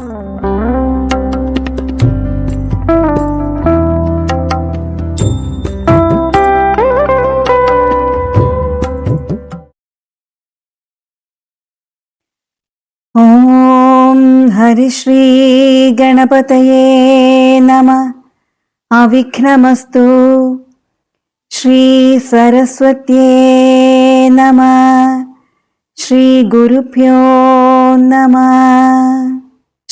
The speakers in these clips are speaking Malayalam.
ॐ हरिश्रीगणपतये नमः। अविघ्नमस्तु श्रीसरस्वत्ये नमः। श्रीगुरुभ्यो नमः।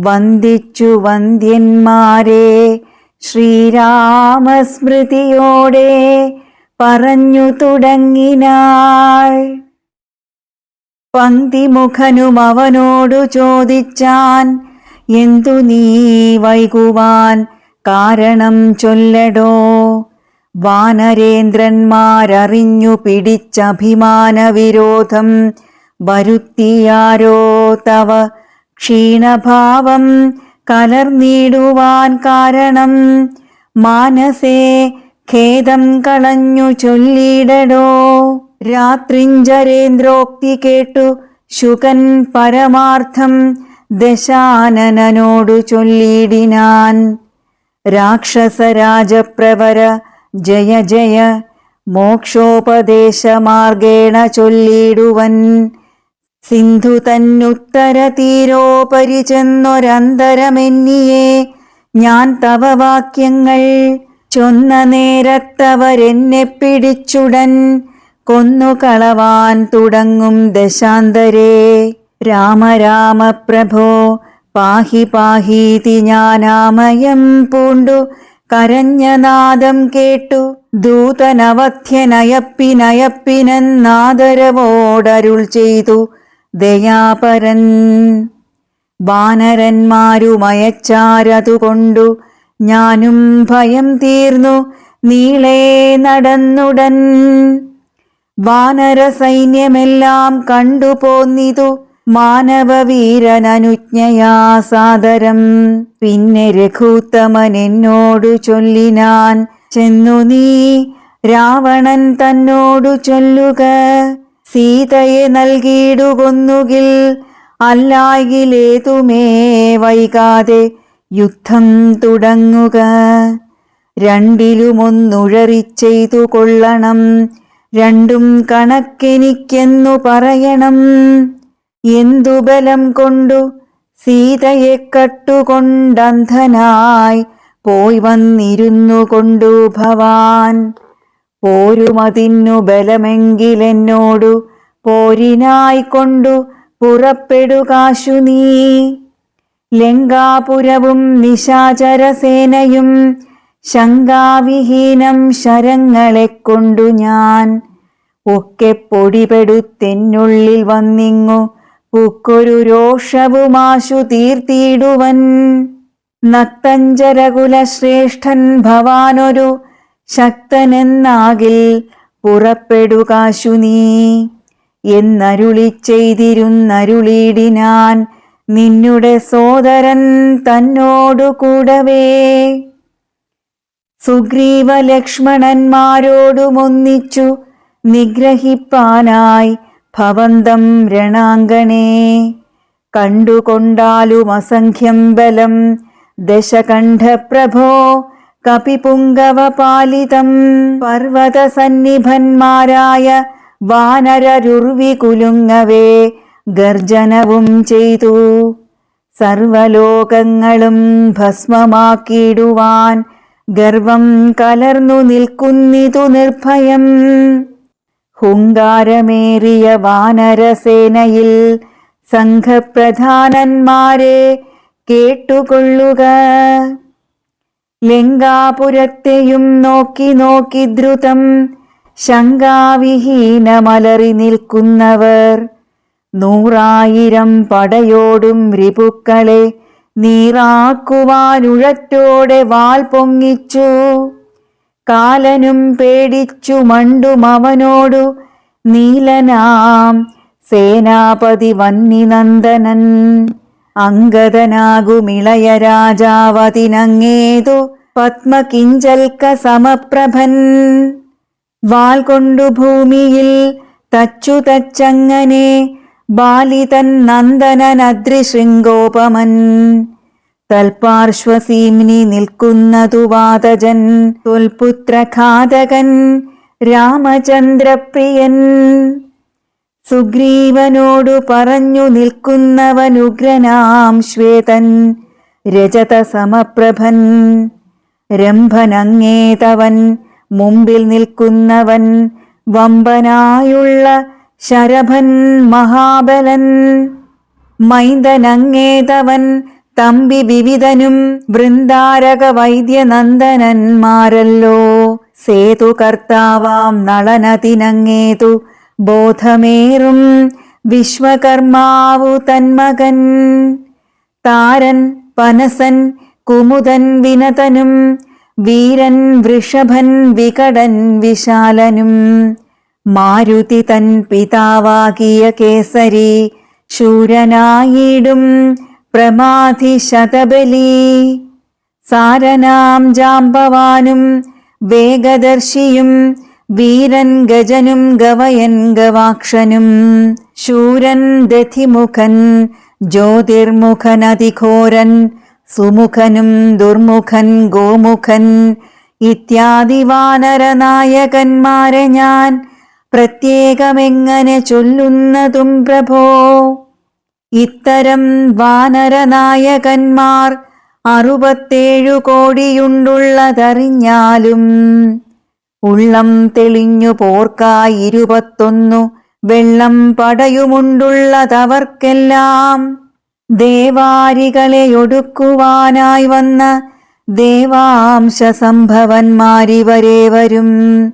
വന്ദിച്ചു വന്ദ്യന്മാരെ ശ്രീരാമസ്മൃതിയോടെ പറഞ്ഞു തുടങ്ങിനാൾ. പങ്ക്തിമുഖനും അവനോടു ചോദിച്ചാൻ എന്തു നീ വൈകുവാൻ കാരണം ചൊല്ലടോ? വാനരേന്ദ്രന്മാരറിഞ്ഞു പിടിച്ചഭിമാന വിരോധം വരുത്തിയാരോ തവ ക്ഷീണഭാവം കലർന്നിടുവാൻ കാരണം. മാനസേ ഖേദം കളഞ്ഞു ചൊല്ലിടടോ. രാത്രിഞ്ചരേന്ദ്രോക്തി കേട്ടു ശുകൻ പരമാർത്ഥം ദശാനനോടു ചൊല്ലിടിനാൻ. രാക്ഷസരാജപ്രവര ജയ ജയ മോക്ഷോപദേശമാർഗേണ ചൊല്ലിടുവൻ. സിന്ധു തന്നുത്തര തീരോപരി ചെന്നൊരന്തരമെന്നിയെ ഞാൻ തവ വാക്യങ്ങൾ ചൊന്ന നേരത്തവരെന്നെ പിടിച്ചുടൻ കൊന്നുകളവാൻ തുടങ്ങും ദശാന്തരേ. രാമ രാമ പ്രഭോ പാഹി പാഹീതി ഞാനാമയം പൂണ്ടു. കരഞ്ഞനാദം കേട്ടു. ദൂതനവധ്യനയപ്പിനയപ്പിനെന്നാദരവോടരുൾ ചെയ്തു. ദയാപരൻ. വാനരന്മാരുമയച്ചാരതുകൊണ്ടു ഞാനും ഭയം തീർന്നു നീളേ നടന്നുടൻ. വാനര സൈന്യമെല്ലാം കണ്ടുപോന്നിതു മാനവവീരനനുജ്ഞയാ സാദരം പിന്നെ രഘൂത്തമൻ എന്നോടു ചൊല്ലിനാൻ. ചെന്നു നീ രാവണൻ തന്നോടു ചൊല്ലുക. സീതയെ നൽകിയിടുകൊന്നുകിൽ അല്ലായിലേതുമേ വൈകാതെ യുദ്ധം തുടങ്ങുക. രണ്ടിലുമൊന്നുഴറി ചെയ്തു കൊള്ളണം. രണ്ടും കണക്കെനിക്കെന്നു പറയണം. എന്തു ബലം കൊണ്ടു സീതയെ കട്ടുകൊണ്ടന്ധനായി പോയി വന്നിരുന്നു കൊണ്ടു ഭവാൻ. പോരുമതിന്നു ബലമെങ്കിലെന്നോടു പോരിനായി കൊണ്ടു പുറപ്പെടുകാശു നീ. ലങ്കാപുരവും നിശാചരസേനയും ശങ്കാവിഹീനം ശരങ്ങളെ കൊണ്ടു ഞാൻ. ഒക്കെ പൊടിപെടുത്തെന്നുള്ളിൽ വന്നിങ്ങു പൂക്കൊരു രോഷവുമാശു തീർത്തിയിടുവൻ. നത്തഞ്ചരകുലശ്രേഷ്ഠൻ ഭവാനൊരു ശക്തനെന്നാകിൽ പുറപ്പെടുകാശു നീ എന്നരുളി ചെയ്തിരുന്നരുളിയിടിനാൻ നിന്നുടെ സോദരൻ തന്നോടു കൂടവേ. സുഗ്രീവ ലക്ഷ്മണന്മാരോടുമൊന്നിച്ചു നിഗ്രഹിപ്പാനായി ഭവന്തം രണാങ്കണേ. കണ്ടുകൊണ്ടാലും അസംഖ്യം ബലം ദശകണ്ഠപ്രഭോ കപിപുങ്കവപാലിതം. പർവതസന്നിഭന്മാരായ വാനരരുർവി കുലുങ്ങവേ ഗർജനവും ചെയ്തു. സർവലോകങ്ങളും ഭസ്മമാക്കിയിടുവാൻ ഗർവം കലർന്നു നിൽക്കുന്നിതു നിർഭയം. ഹുങ്കാരമേറിയ വാനരസേനയിൽ സംഘപ്രധാനന്മാരെ കേട്ടുകൊള്ളുക. ലങ്കാപുരത്തെയും നോക്കി നോക്കി ദ്രുതം ശങ്കാവിഹീനമലറി നിൽക്കുന്നവർ നൂറായിരം പടയോടും റിപുക്കളെ നീറാക്കുവാനുഴറ്റോടെ വാൽ പൊങ്ങിച്ചു. കാലനും പേടിച്ചു മണ്ടുമവനോടു നീലനാം സേനാപതി വന്നിനന്ദനൻ. അങ്കദനാകുമിളയ രാജാവതിനങ്ങേതു പത്മകിഞ്ചൽക്ക സമപ്രഭൻ വാൾ കൊണ്ടു ഭൂമിയിൽ തച്ചു തച്ചങ്ങനെ ബാലിതൻ നന്ദനനദ്രിശൃംഗോപമൻ. തൽപാർശ്വസീംനി നിൽക്കുന്നതു വാതജൻ തൊൽപുത്രഘാതകൻ രാമചന്ദ്രപ്രിയൻ. സുഗ്രീവനോടു പറഞ്ഞു നിൽക്കുന്നവനുഗ്രനാം ശ്വേതൻ രജത സമപ്രഭൻ. രംഭനങ്ങേതവൻ മുമ്പിൽ നിൽക്കുന്നവൻ വമ്പനായുള്ള ശരഭൻ മഹാബലൻ. മൈന്ദനങ്ങേതവൻ തമ്പി വിവിധനും വൃന്ദാരക വൈദ്യനന്ദനന്മാരല്ലോ. സേതു കർത്താവാം നളനതിനങ്ങേതു ബോധമേറും വിശ്വകർമാവു തന്മകൻ താരൻ പനസൻ കുമുദൻ വിനതനും വീരൻ വൃഷഭൻ വികടൻ വിശാലനും. മാരുതി തൻ പിതാവാകിയ കേസരി ശൂരനായിടും പ്രമാധി ശതബലി സാരനാം ജാമ്പവാനും വേഗദർശിയും വീരൻ ഗജനും ഗവയൻ ഗവാക്ഷനും ശൂരൻ ദധിമുഖൻ ജ്യോതിർമുഖൻ അതിഘോരൻ സുമുഖനും ദുർമുഖൻ ഗോമുഖൻ ഇത്യാദി വാനരനായകന്മാരെ ഞാൻ പ്രത്യേകമെങ്ങനെ ചൊല്ലുന്നതും പ്രഭോ? ഇത്തരം വാനരനായകന്മാർ അറുപത്തേഴു കോടിയുണ്ടുള്ളതറിഞ്ഞാലും ഉള്ളം തെളിഞ്ഞു പോർക്കായിരുപത്തൊന്നു വെള്ളം പടയുമുണ്ടുള്ളതവർക്കെല്ലാം. ദേവാരികളെ ഒടുക്കുവാനായി വന്ന ദേവാംശ സംഭവന്മാരിവരെ വരും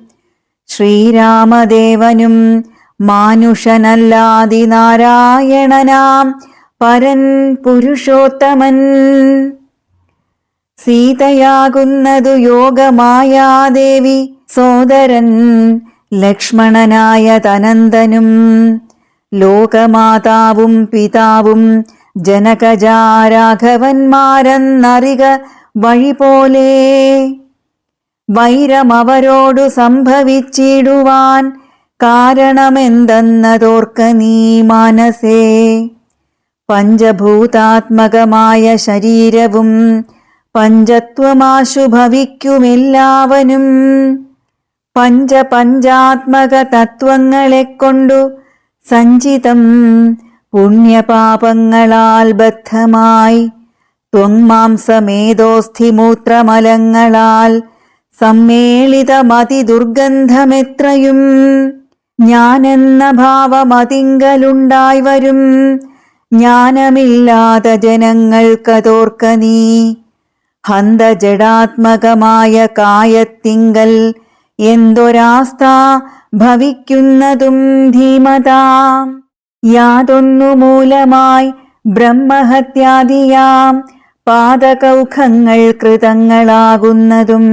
ശ്രീരാമദേവനും മാനുഷനല്ലാതി നാരായണനാം പരൻ പുരുഷോത്തമൻ. സീതയാകുന്നതു യോഗമായാദേവി സോദരൻ ലക്ഷ്മണനായ തനന്ദനും ലോകമാതാവും പിതാവും ജനകജാരാഘവന്മാരെന്നറിക വഴി പോലെ വൈരമവരോടു സംഭവിച്ചിടുവാൻ കാരണമെന്തെന്നതോർക്ക നീ മനസേ. പഞ്ചഭൂതാത്മകമായ ശരീരവും പഞ്ചത്വമാശു ഭവിക്കുമെല്ലാവനും പഞ്ചപഞ്ചാത്മക തത്വങ്ങളെ കൊണ്ടു സഞ്ചിതം പുണ്യപാപങ്ങളാൽ ബദ്ധമായി ത്വങ്മാംസമേതോസ്ഥിമൂത്രമലങ്ങളാൽ സമ്മേളിതമതിദുർഗന്ധമെത്രയും ഞാനെന്ന ഭാവമതിങ്കലുണ്ടായി വരും ജ്ഞാനമില്ലാത്ത ജനങ്ങൾക്കതോർക്ക നീ ഹന്തജടാത്മകമായ കായത്തിങ്കൽ എന്തൊരാസ്ഥ ഭവിക്കുന്നതും ധീമതാം. യാതൊന്നു മൂലമായി ബ്രഹ്മഹത്യാദിയാം പാദകൗഖങ്ങൾ കൃതങ്ങളാകുന്നതും.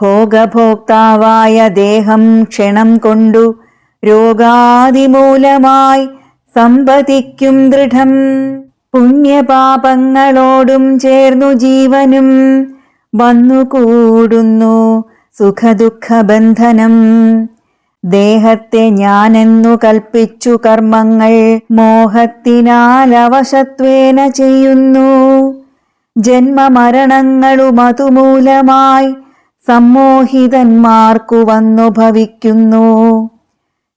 ഭോഗഭോക്താവായ ദേഹം ക്ഷണം കൊണ്ടു രോഗാദിമൂലമായി സമ്പതിക്കും ദൃഢം. പുണ്യപാപങ്ങളോടും ചേർന്നു ജീവനും വന്നുകൂടുന്നു സുഖദുഃഖബന്ധനം. ദേഹത്തെ ഞാനെന്നു കൽപ്പിച്ചു കർമ്മങ്ങൾ. മോഹത്തിനാൽ അവശത്വേന ചെയ്യുന്നു. ജന്മമരണങ്ങളും അതുമൂലമായി സമ്മോഹിതന്മാർക്കു വന്നു ഭവിക്കുന്നു.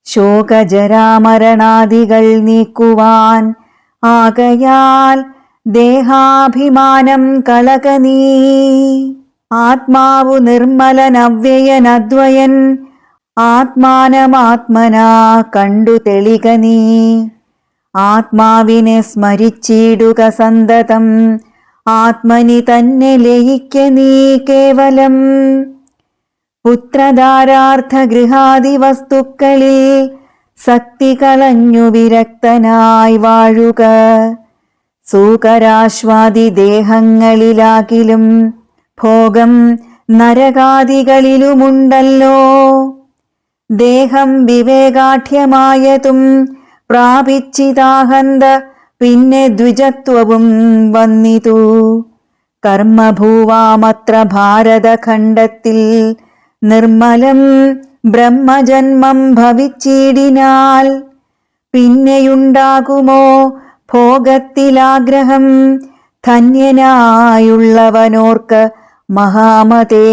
ശോകജരാമരണാദികൾ നീക്കുവാൻ ആകയാൽ ദേഹാഭിമാനം കളക നീ. ആത്മാവു നിർമ്മലനവ്യയനദ്വയൻ. ആത്മാനമാത്മനാ കണ്ടു തെളിക നീ. ആത്മാവിനെ സ്മരിച്ചിടുക സന്തതം. ആത്മനി തന്നെ ലയിക്ക നീ കേവലം. പുത്രധാരാർത്ഥ ഗൃഹാദി വസ്തുക്കളിൽ സക്തി കളഞ്ഞു വിരക്തനായി വാഴുക. സൂകരാശ്വാദി ദേഹങ്ങളിലാകിലും ഭോഗം നരകാദികളിലുമുണ്ടല്ലോ. ദേഹം വിവേകാഠ്യമായതും പ്രാപിച്ചിതാഹന്ത പിന്നെ ദ്വിജത്വവും വന്നിതു. കർമ്മഭൂവാമത്ര ഭാരതഖണ്ഡത്തിൽ നിർമ്മലം ബ്രഹ്മജന്മം ഭവിച്ചിടിനാൽ പിന്നെയുണ്ടാകുമോ ഭോഗത്തിലാഗ്രഹം? ധന്യനായുള്ളവനോർക്ക് മഹാമതേ.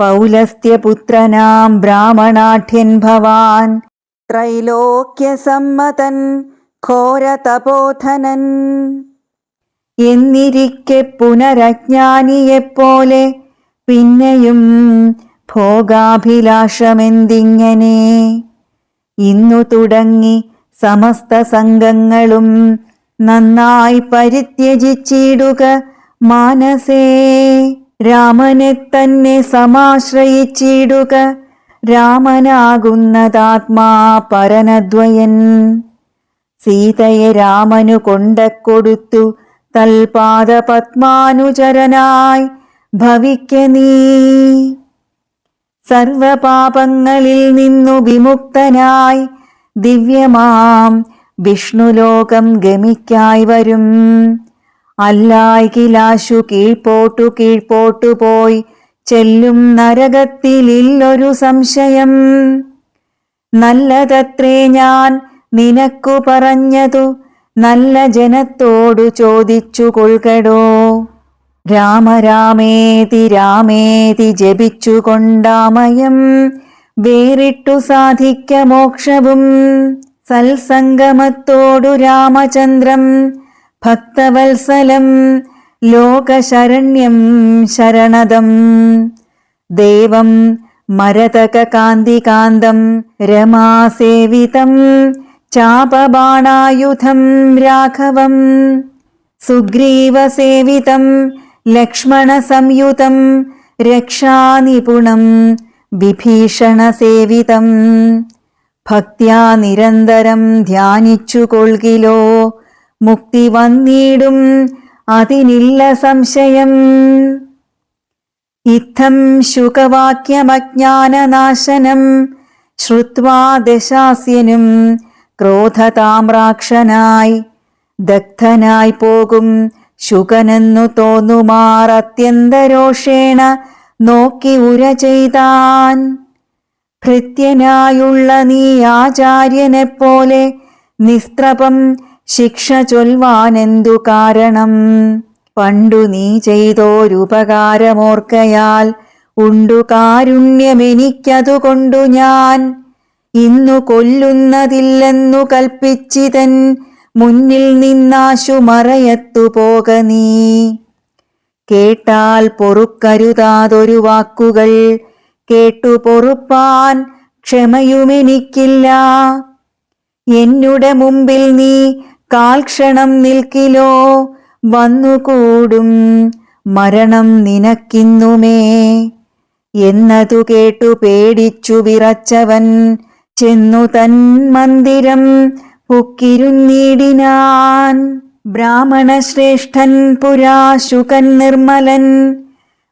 പൗലസ്ത്യപുത്രനാം ബ്രാഹ്മണാഠ്യൻ ഭവാൻ ത്രൈലോക്യസമ്മതൻ ഘോരതപോധനൻ. എന്നിരിക്കെ പുനരജ്ഞാനിയെപ്പോലെ പിന്നെയും ഭോഗാഭിലാഷമെന്തിങ്ങനെ? ഇന്നു തുടങ്ങി സമസ്ത സംഘങ്ങളും നന്നായി പരിത്യജിച്ചിടുക മാനസേ രാമനെ തന്നെ സമാശ്രയിച്ചിടുക. രാമനാകുന്നതാത്മാ പരനദ്വയൻ സീതയെ രാമനു കൊണ്ടക്കൊടുത്തു. തൽപാദപത്മാനുചരനായി ഭവിക്ക നീ. സർവപാപങ്ങളിൽ നിന്നു വിമുക്തനായി ദിവ്യമാം വിഷ്ണുലോകം ഗമിക്കായി വരും. അല്ലായികിലാശു കീഴ്പോട്ടു കീഴ്പോട്ടു പോയി. ചെല്ലും നരകത്തിലില്ലൊരു സംശയം. നല്ലതത്രേ ഞാൻ നിനക്കു പറഞ്ഞതു. നല്ല ജനത്തോടു ചോദിച്ചു കൊൾകടോ. രാമരാമേതി രാമേതി ജപിച്ചുകൊണ്ടാമയം വേറിട്ടു സാധിക്ക മോക്ഷവും. സൽസംഗമത്തോടു രാമചന്ദ്രം. ഭക്തവത്സലം ലോകശരണ്യം ശരണദം ദേവം മരതകകാന്തികാന്തം രമാസേവിതം ചാപബാണായുധം രാഘവം. സുഗ്രീവസേവിതം ലക്ഷ്മണസംയുതം രക്ഷാനിപുണം വിഭീഷണസേവിതം. ഭക്ത്യാ നിരന്തരം ധ്യാനിച്ചുകൊള്കിലോ മുക്തി വന്നിടും. അതിനില്ല സംശയം. ഇത്തം ശുകവാക്യമജ്ഞാനനാശനം ശ്രുത്വാ ദശാസ്യനും ക്രോധതാമ്രാക്ഷനായി ദഗ്ധനായി പോകും. ശുകനെന്നു തോന്നുമാർ അത്യന്തരോഷേണ നോക്കി ഉര ചെയ്താൻ. ഭൃത്യനായുള്ള നീ ആചാര്യനെപ്പോലെ നിസ്ത്രപം ശിക്ഷ ചൊൽവാനെന്തു കാരണം? പണ്ടു നീ ചെയ്തോരുപകാരമോർക്കയാൽ ഉണ്ടു കാരുണ്യമെനിക്കതുകൊണ്ടു ഞാൻ. ഇന്നു കൊല്ലുന്നതില്ലെന്നു കൽപ്പിച്ചിതൻ മുന്നിൽ നിന്നാശു മറയത്തു പോക നീ. കേട്ടാൽ പൊറുക്കരുതാതൊരു വാക്കുകൾ കേട്ടു പൊറുപ്പാൻ ക്ഷമയുമെനിക്കില്ല. എന്നുടെ മുമ്പിൽ നീ കാൽക്ഷണം നിൽക്കിലോ? വന്നുകൂടും മരണം നിനക്കിന്നുമേ. എന്നതു കേട്ടു പേടിച്ചു വിറച്ചവൻ. ചെന്നു തൻ മന്ദിരം പുക്കിരുന്നീടിനാൻ. ബ്രാഹ്മണശ്രേഷ്ഠൻ പുരാ ശുകൻ നിർമ്മലൻ.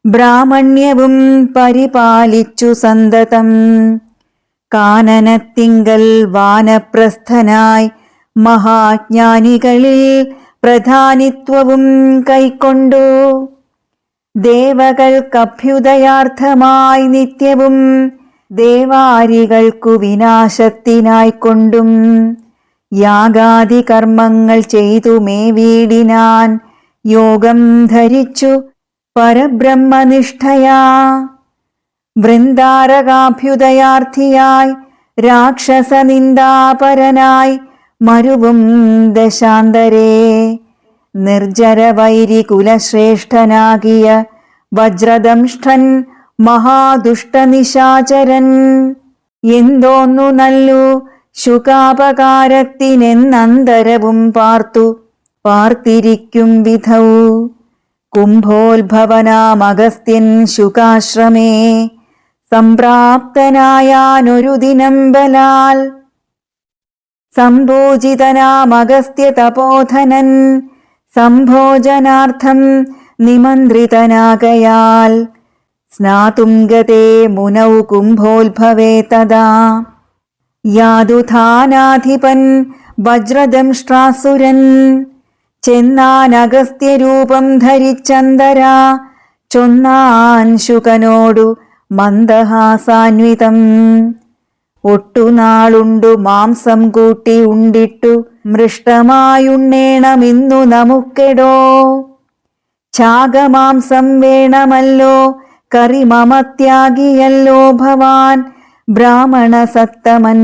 ബ്രാഹ്മണ്യവും പരിപാലിച്ചു സന്തതം. കാനനത്തിങ്കൽ വാനപ്രസ്ഥനായി മഹാജ്ഞാനികളിൽ പ്രധാനിത്വവും കൈക്കൊണ്ടു. ദേവകൾക്കഭ്യുദയാർത്ഥമായി നിത്യവും ദേവാരികൾക്കു വിനാശത്തിനായിക്കൊണ്ടും യാഗാദി കർമ്മങ്ങൾ ചെയ്തു മേവീടിനാൻ യോഗം ധരിച്ചു പരബ്രഹ്മനിഷ്ഠയാ. വൃന്ദാരകാഭ്യുദയാർത്ഥിയായി രാക്ഷസനിന്ദാപരനായി മരുവും ദശാന്തരേ. നിർജരവൈരി കുലശ്രേഷ്ഠനാകിയ വജ്രദംഷ്ഠൻ മഹാദുഷ്ടനിശാചരൻ. എന്തോന്നു നല്ലു ശുകാപകാരത്തിനെന്നന്തരവും പാർത്തു. പാർത്തിരിക്കും വിധൗ കുംഭോത്ഭവനാമഗസ്ത്യൻ ശുകാശ്രമേ. സംപ്രാപ്തനായാനൊരു ദിനം ബലാൽ. സംഭോജിതനാമഗസ്ത്യ തപോധനൻ സംഭോജനാർത്ഥം നിമന്ത്രിതനാകയാൽ സ്നാതും ഗതേ മുനൗ കുംഭോത്ഭവേ തദാ യാതുധാനാധിപൻ വജ്രദംഷ്ട്രാസുരൻ. ചെന്നാനഗസ്ത്യരൂപം ധരിച്ചന്തരാ. ചൊന്നാൻ ശുകനോടു മന്ദഹാസാന്വിതം. ഒട്ടുനാളുണ്ടു മാംസം കൂട്ടി ഉണ്ടിട്ടു മൃഷ്ടമായുണ്ണേണമിന്നു നമുക്കെടോ. ചാകമാംസം വേണമല്ലോ കറി മമത്യാഗിയല്ലോ ഭവാൻ ബ്രാഹ്മണ സത്തമൻ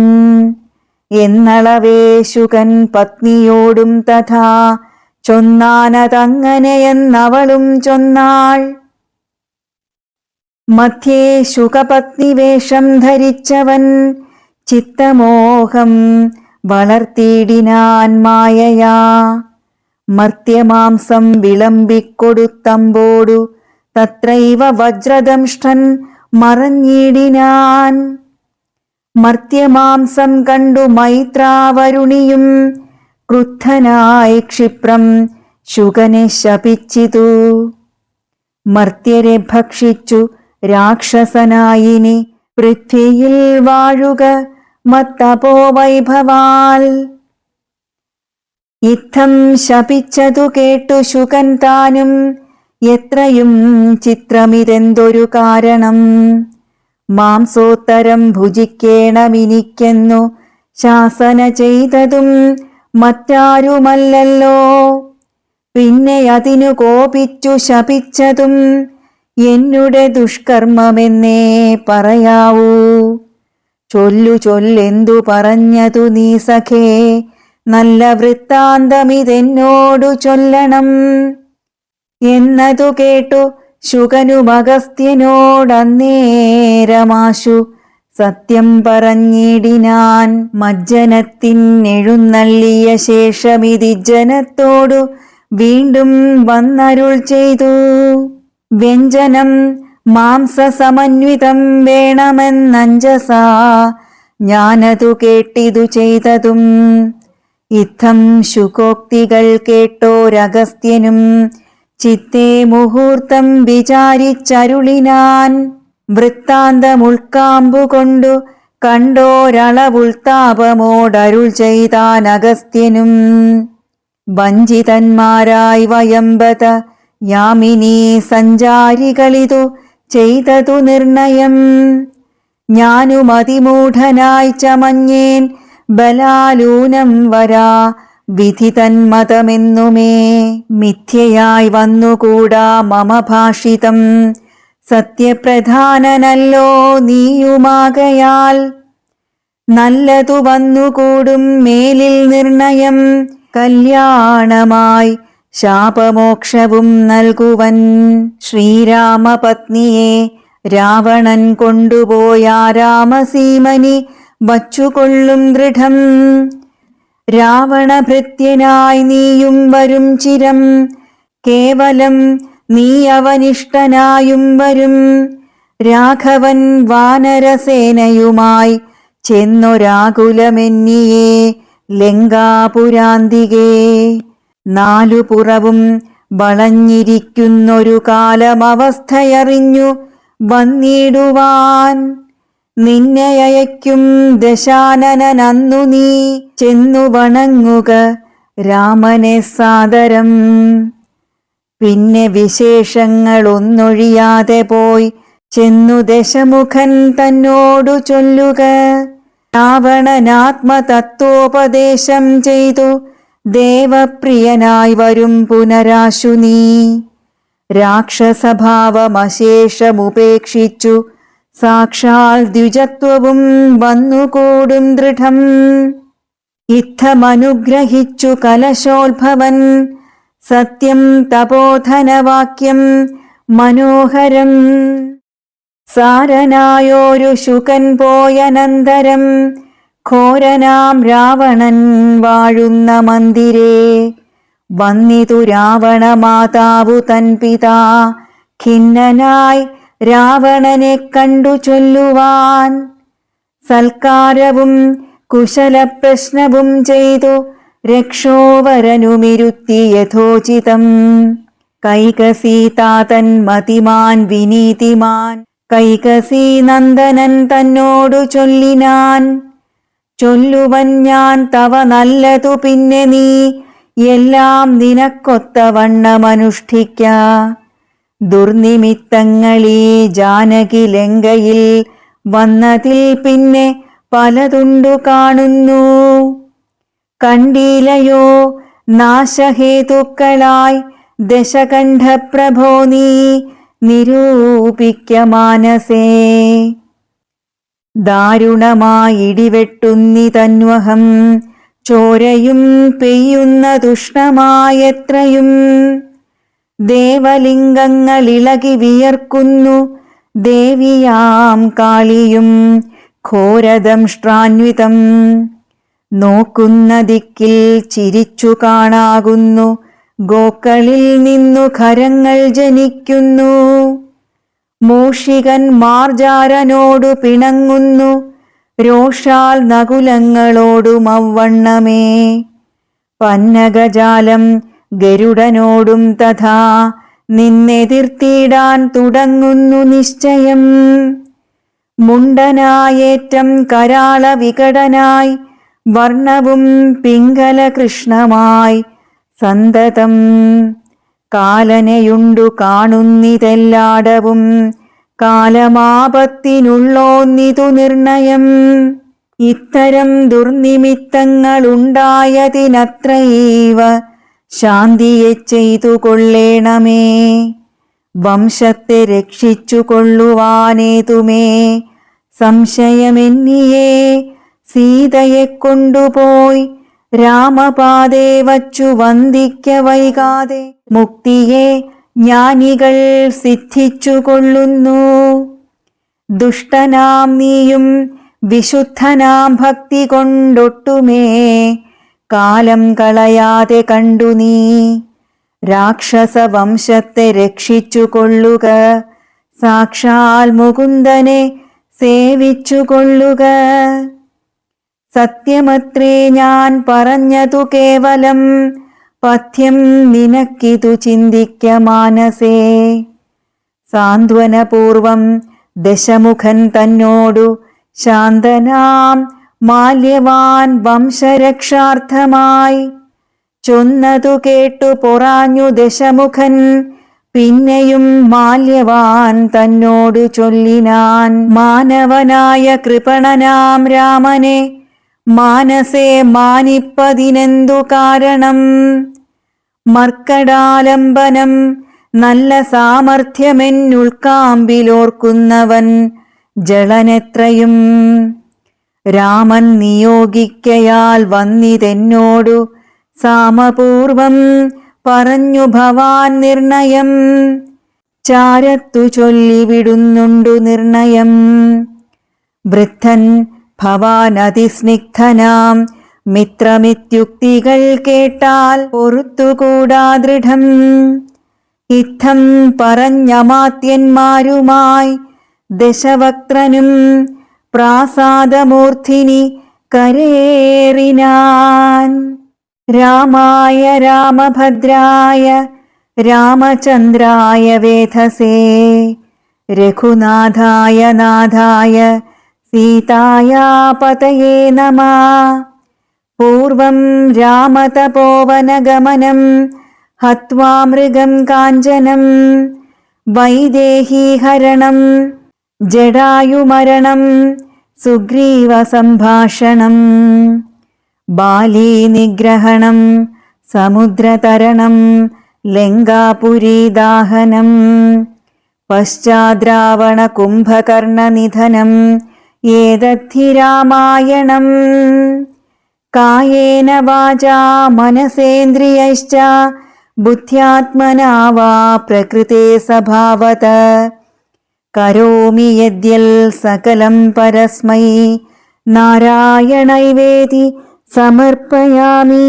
എന്നളവേശുകൻ പത്നിയോടും തഥാ ചൊന്നാനതങ്ങനെയെന്നവളും ചൊന്നാൾ. മധ്യേ ശുകപത്നിവേഷം ധരിച്ചവൻ ചിത്തമോഹം വളർത്തിയിടിനാൻ മായയാ. മർത്യമാംസം വിളമ്പിക്കൊടുത്തമ്പോടു തത്രൈവ വജ്രദംഷ്ടൻ മറഞ്ഞിടിനാൻ. മർത്യമാംസം കണ്ടു മൈത്രാവരുണിയും ക്രുദ്ധനായി ക്ഷിപ്രം ശുകനെ ശപിച്ചിതു. മർത്യരെ ഭക്ഷിച്ചു രാക്ഷസനായിനി പൃഥ്വിയിൽ വാഴുക മത്തപോ വൈഭവാൽ ഇത്തം ശപിച്ചതു കേട്ടു ശുകൻ താനും എത്രയും ചിത്രമിതെന്തൊരു കാരണം? മാംസോത്തരം ഭുജിക്കേണമിനിക്കെന്നു ശാസന ചെയ്തതും മറ്റാരുമല്ലല്ലോ. പിന്നെ അതിനു കോപിച്ചു ശപിച്ചതും എന്നുടെ ദുഷ്കർമ്മമെന്നേ പറയാവൂ. ചൊല്ലു ചൊല്ലെന്തു പറഞ്ഞതു നീ സഖേ. നല്ല വൃത്താന്തമിതെന്നോടു ചൊല്ലണം. എന്നതു കേട്ടു ശുകനുമഗസ്ത്യനോടന്നേരമാശു സത്യം പറഞ്ഞിടിനാൻ മജ്ജനത്തിനെഴുന്നള്ളിയ ശേഷമിതി ജനത്തോടു വീണ്ടും വന്നരുൾ ചെയ്തു. വ്യഞ്ജനം മാംസസമന്വിതം വേണമെന്നഞ്ചസാ ഞാനതു കേട്ടിതു ചെയ്തതും. ഇത്തം ശുകോക്തികൾ കേട്ടോരഗസ്ത്യനും ചിത്തേ മുഹൂർത്തം വിചാരിച്ചരുളിനാൻ വൃത്താന്തമുൾക്കാമ്പുകൊണ്ടു കണ്ടോരളവുൾത്താപമോടരുൾ ചെയ്താൻ അഗസ്ത്യനും വഞ്ചിതന്മാരായി വയമ്പത യാമിനി സഞ്ചാരികളിതു ചെയ്തതു നിർണയം. ഞാനും അതിമൂഢനായി ചമഞ്ഞേൻ ബലാലൂനം വരാ വിധി തന്മതമെന്നുമേ മിഥ്യയായി വന്നുകൂടാ മമ ഭാഷിതം. സത്യപ്രധാനനല്ലോ നീയുമാകയാൽ. നല്ലതു വന്നുകൂടും മേലിൽ നിർണയം. കല്യാണമായി ശാപമോക്ഷവും നൽകുവൻ. ശ്രീരാമപത്നിയെ രാവണൻ കൊണ്ടുപോയ രാമസീമനി വച്ചുകൊള്ളും ദൃഢം. രാവണഭൃത്യനായി നീയും വരും ചിരം. കേവലം നീ അവനിഷ്ടനായും വരും. രാഘവൻ വാനരസേനയുമായി ചെന്നൊരാകുലമെന്നിയേ ലങ്കാപുരാന്തികേ. നാലു പുറവും വളഞ്ഞിരിക്കുന്നൊരു കാലമവസ്ഥയറിഞ്ഞു വന്നിടുവാൻ. നിന്നെ അയക്കും ദശാനനന്നു നീ. ചെന്നു വണങ്ങുക രാമനെ സാദരം. പിന്നെ വിശേഷങ്ങൾ വിശേഷങ്ങളൊന്നൊഴിയാതെ പോയി. ചെന്നു ദശമുഖൻ തന്നോടു ചൊല്ലുക. രാവണനാത്മതത്വോപദേശം ചെയ്തു. ദേവപ്രിയനായി വരും പുനരാശു നീ. രാക്ഷസഭാവമശേഷമുപേക്ഷിച്ചു. സാക്ഷാൽ ദ്വിജത്വവും വന്നുകൂടും ദൃഢം. ഇത്തമനുഗ്രഹിച്ചു കലശോത്ഭവൻ. സത്യം തപോധനവാക്യം മനോഹരം. സാരനായോരു ശുകൻ പോയനന്തരം. ഘോരനാം രാവണൻ വാഴുന്ന മന്ദിരേ. വന്നിതു രാവണ മാതാവു തൻ പിതാ. ഖിന്നനായി രാവണനെ കണ്ടു ചൊല്ലുവാൻ. സൽക്കാരവും കുശലപ്രശ്നവും ചെയ്തു രക്ഷോവരനുമിരുത്തി യഥോചിതം. കൈകസീതാതൻ മതിമാൻ വിനീതിമാൻ. കൈകസീ നന്ദനൻ തന്നോടു ചൊല്ലിനാൻ. ചൊല്ലുവൻ ഞാൻ തവ നല്ലതു പിന്നെ നീ. എല്ലാം നിനക്കൊത്തവണ്ണമനുഷ്ഠിക്ക ദുർനിമിത്തങ്ങളീ ജാനകി ലങ്കയിൽ വന്നതിൽ പിന്നെ പലതുണ്ടു കാണുന്നു. കണ്ടീലയോ നാശഹേതുക്കളായി ദശകണ്ഠപ്രഭോ നീ നിരൂപിക്ക മാനസേ. ദാരുണമായി തന്വഹം. ചോരയും പെയ്യുന്ന തുഷ്ണമായത്രയും. ദേവലിംഗങ്ങളിളകി വിയർക്കുന്നു ദേവിയാം കാളിയും ഘോരദംഷ്ട്രാന്വിതം നോക്കുന്ന ദിക്കിൽ ചിരിച്ചു കാണാകുന്നു ഗോക്കളിൽ നിന്നു ഖരങ്ങൾ ജനിക്കുന്നു. മൂഷികൻ മാർജാരനോടു പിണങ്ങുന്നു. രോഷാൽ നകുലങ്ങളോടു മവ്വണ്ണമേ പന്നകജാലം ഗരുഡനോടും തഥാ നിന്നെതിർത്തിടാൻ തുടങ്ങുന്നു നിശ്ചയം. മുണ്ടനായേറ്റം കരാള വികടനായി വർണവും പിങ്കല കൃഷ്ണമായി സന്തതം. കാലനയുണ്ടു കാണുന്നിതെല്ലാടവും. കാലമാപത്തിനുള്ളോന്നിതു നിർണയം. ഇത്തരം ദുർനിമിത്തങ്ങളുണ്ടായതിനത്രയീവ ശാന്തിയെ ചെയ്തു കൊള്ളേണമേ വംശത്തെ രക്ഷിച്ചു കൊള്ളുവാനേതുമേ സംശയമെന്നിയേ സീതയെ കൊണ്ടുപോയി രാമപാതേ വച്ചു വന്ദിക്ക വൈകാതെ മുക്തിയെ ജ്ഞാനികൾ സിദ്ധിച്ചു കൊള്ളുന്നു. ദുഷ്ടനാം നീയും വിശുദ്ധനാം ഭക്തി കൊണ്ടൊട്ടുമേ. കാലം കളയാതെ കണ്ടു നീ. രാക്ഷസവംശത്തെ രക്ഷിച്ചു കൊള്ളുക. സാക്ഷാൽ മുകുന്ദനെ സേവിച്ചു കൊള്ളുക. സത്യമത്രേ ഞാൻ പറഞ്ഞതു കേവലം. പഥ്യം നിനക്കിതു ചിന്തിക്ക മാനസേ. സാന്ത്വനപൂർവം ദശമുഖൻ തന്നോടു ശാന്തനാം മാല്യവാൻ വംശരക്ഷാർത്ഥമായി. ചൊന്നതു കേട്ടു പൊറാഞ്ഞു ദശമുഖൻ പിന്നെയും മാല്യവാൻ തന്നോടു ചൊല്ലിനാൻ. മാനവനായ കൃപണനാം രാമനെ മാനസേ മാനിപ്പതിനെന്തു കാരണം? മർക്കടാലംബനം നല്ല സാമർഥ്യമെന്നുൾക്കാമ്പിലോർക്കുന്നവൻ ജളനെത്രയും? രാമൻ നിയോഗിക്കയാൽ വന്നിതെന്നോടു സാമപൂർവം പറഞ്ഞു ഭവാൻ നിർണയം. ചാരത്തു ചൊല്ലിവിടുന്നുണ്ടു നിർണയം. വൃദ്ധൻ ഭവാൻ അതിസ്നിഗ്ധനാം മിത്രമിത്യുക്തികൾ കേട്ടാൽ പൊറത്തുകൂടാ ദൃഢം. ഇത്തം പറഞ്ഞമാത്യന്മാരുമായി ദശവക്ത്രനും പ്രാസാദമൂർത്തിനി കരേറിനാൻ. രാമായ രാമഭദ്രായ രാമചന്ദ്രായ വേധസേ. രഘുനാഥായ നാഥായ सीताया पतये नमः पूर्वं रामतपोवनगमनं हत्वा मृगं काञ्चनं वैदेहीहरणं जडायुमरणं सुग्रीवसम्भाषणम् बालीनिग्रहणं समुद्रतरणं लङ्गापुरीदाहनम् पश्चाद्रावणकुम्भकर्णनिधनम् ഏതദ്ധി രാമായണം കായേന വാചാ മനസേന്ദ്രിയശ്ച ബുദ്ധ്യാത്മനാ വാ പ്രകൃതേ സ്വഭാവത. കരോമി യദ്യൽ സകലം പരസ്മൈ. നാരായണൈവേതി സമർപ്പയാമി.